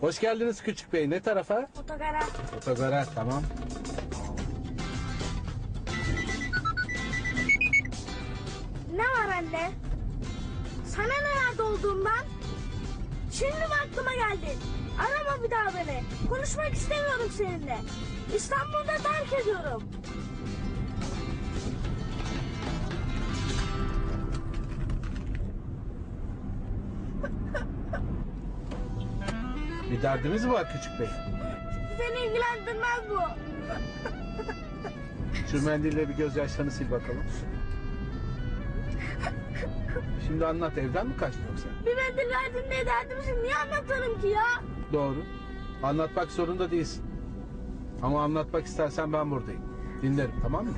Hoş geldiniz küçük bey. Ne tarafa? Otogara. Otogara tamam. Ne var anne? Sana nerede olduğumdan? Şimdi mi aklıma geldi? Arama bir daha beni. Konuşmak istemiyorum seninle. İstanbul'da terk ediyorum. Bir derdiniz mi var küçük bey? Seni ilgilendirmez bu. Şu mendille bir gözyaşlarını sil bakalım. Şimdi anlat evden mi kaçtın yoksa? Bir mendil verdin diye derdimi şimdi niye anlatıyorum ki ya? Doğru. Anlatmak zorunda değilsin. Ama anlatmak istersen ben buradayım. Dinlerim tamam mı?